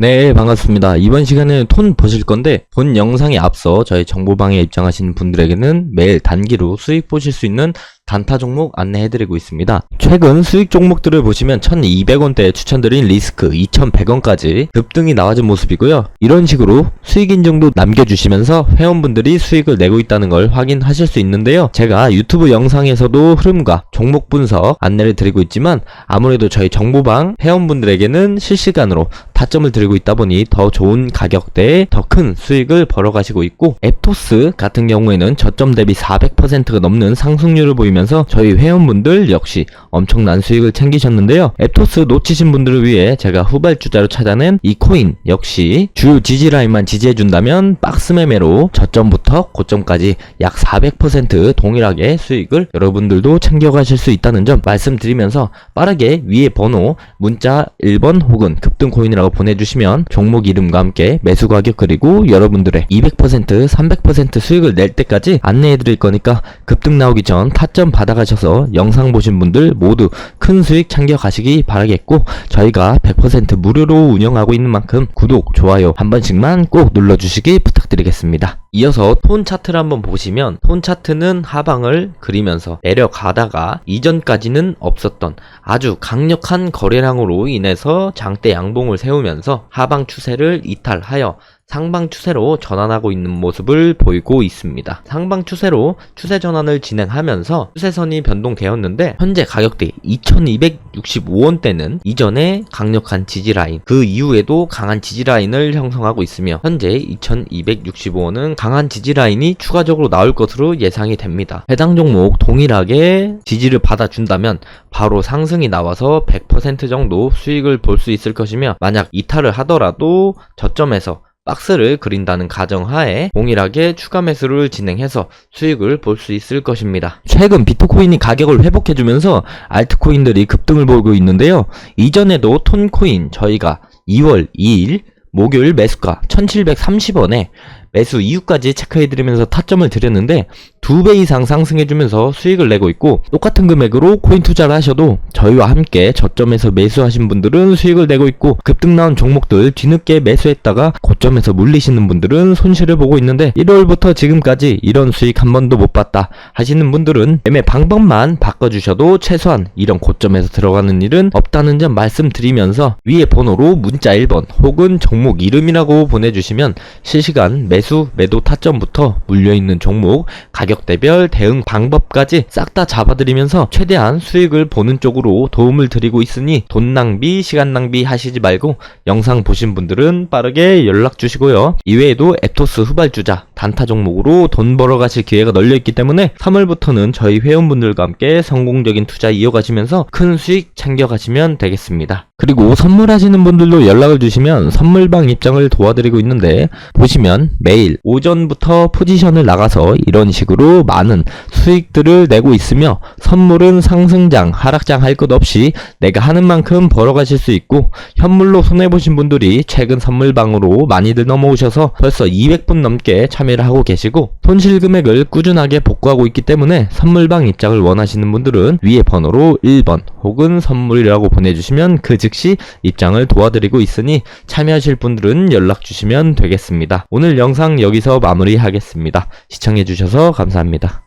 네, 반갑습니다. 이번 시간에 톤 보실 건데, 본 영상에 앞서 저희 정보방에 입장하시는 분들에게는 매일 단기로 수익 보실 수 있는 단타 종목 안내해드리고 있습니다. 최근 수익 종목들을 보시면 1200원대에 추천드린 리스크 2100원까지 급등이 나와준 모습이고요. 이런 식으로 수익 인증도 남겨주시면서 회원분들이 수익을 내고 있다는 걸 확인하실 수 있는데요. 제가 유튜브 영상에서도 흐름과 종목 분석 안내를 드리고 있지만 아무래도 저희 정보방 회원분들에게는 실시간으로 타점을 드리고 있다 보니 더 좋은 가격대에 더 큰 수익을 벌어가시고 있고 앱토스 같은 경우에는 저점 대비 400%가 넘는 상승률을 보이면서 저희 회원분들 역시 엄청난 수익을 챙기셨는데요. 앱토스 놓치신 분들을 위해 제가 후발주자로 찾아낸 이 코인 역시 주요 지지라인만 지지해준다면 박스 매매로 저점부터 고점까지 약 400% 동일하게 수익을 여러분들도 챙겨가실 수 있다는 점 말씀드리면서 빠르게 위에 번호 문자 1번 혹은 급등 코인이라고 보내주시면 종목 이름과 함께 매수 가격 그리고 여러분들의 200% 300% 수익을 낼 때까지 안내해 드릴 거니까 급등 나오기 전 타점 받아가셔서 영상 보신 분들 모두 큰 수익 챙겨가시기 바라겠고 저희가 100% 무료로 운영하고 있는 만큼 구독, 좋아요 한 번씩만 꼭 눌러주시기 부탁드 리겠습니다. 이어서 톤 차트를 한번 보시면 톤 차트는 하방을 그리면서 내려가다가 이전까지는 없었던 아주 강력한 거래량으로 인해서 장대 양봉을 세우면서 하방 추세를 이탈하여 상방 추세로 전환하고 있는 모습을 보이고 있습니다. 상방 추세로 추세 전환을 진행하면서 추세선이 변동되었는데 현재 가격대 2265원대는 이전에 강력한 지지라인 그 이후에도 강한 지지라인을 형성하고 있으며 현재 2265원은 강한 지지라인이 추가적으로 나올 것으로 예상이 됩니다. 해당 종목 동일하게 지지를 받아준다면 바로 상승이 나와서 100% 정도 수익을 볼 수 있을 것이며 만약 이탈을 하더라도 저점에서 박스를 그린다는 가정하에 동일하게 추가 매수를 진행해서 수익을 볼 수 있을 것입니다. 최근 비트코인이 가격을 회복해주면서 알트코인들이 급등을 보이고 있는데요. 이전에도 톤코인 저희가 2월 2일 목요일 매수가 1730원에 매수 이후까지 체크해드리면서 타점을 드렸는데 두 배 이상 상승해주면서 수익을 내고 있고 똑같은 금액으로 코인 투자를 하셔도 저희와 함께 저점에서 매수하신 분들은 수익을 내고 있고 급등 나온 종목들 뒤늦게 매수했다가 고점에서 물리시는 분들은 손실을 보고 있는데 1월부터 지금까지 이런 수익 한 번도 못 봤다 하시는 분들은 매매 방법만 바꿔주셔도 최소한 이런 고점에서 들어가는 일은 없다는 점 말씀드리면서 위에 번호로 문자 1번 혹은 종목 이름이라고 보내주시면 실시간 매수 매도 타점부터 물려있는 종목 가격대별 대응 방법까지 싹 다 잡아드리면서 최대한 수익을 보는 쪽으로 도움을 드리고 있으니 돈 낭비 시간 낭비 하시지 말고 영상 보신 분들은 빠르게 연락 주시고요. 이외에도 앱토스 후발주자 단타 종목으로 돈 벌어 가실 기회가 널려있기 때문에 3월부터는 저희 회원분들과 함께 성공적인 투자 이어가시면서 큰 수익 챙겨가시면 되겠습니다. 그리고 선물하시는 분들도 연락을 주시면 선물방 입장을 도와드리고 있는데 보시면 매일 오전부터 포지션을 나가서 이런 식으로 많은 수익들을 내고 있으며 선물은 상승장, 하락장 할 것 없이 내가 하는 만큼 벌어가실 수 있고 현물로 손해보신 분들이 최근 선물방으로 많이들 넘어오셔서 벌써 200분 넘게 참여를 하고 계시고 손실 금액을 꾸준하게 복구하고 있기 때문에 선물방 입장을 원하시는 분들은 위에 번호로 1번 혹은 선물이라고 보내주시면 그 즉시 입장을 도와드리고 있으니 참여하실 분들은 연락 주시면 되겠습니다. 오늘 영상 여기서 마무리하겠습니다. 시청해주셔서 감사합니다.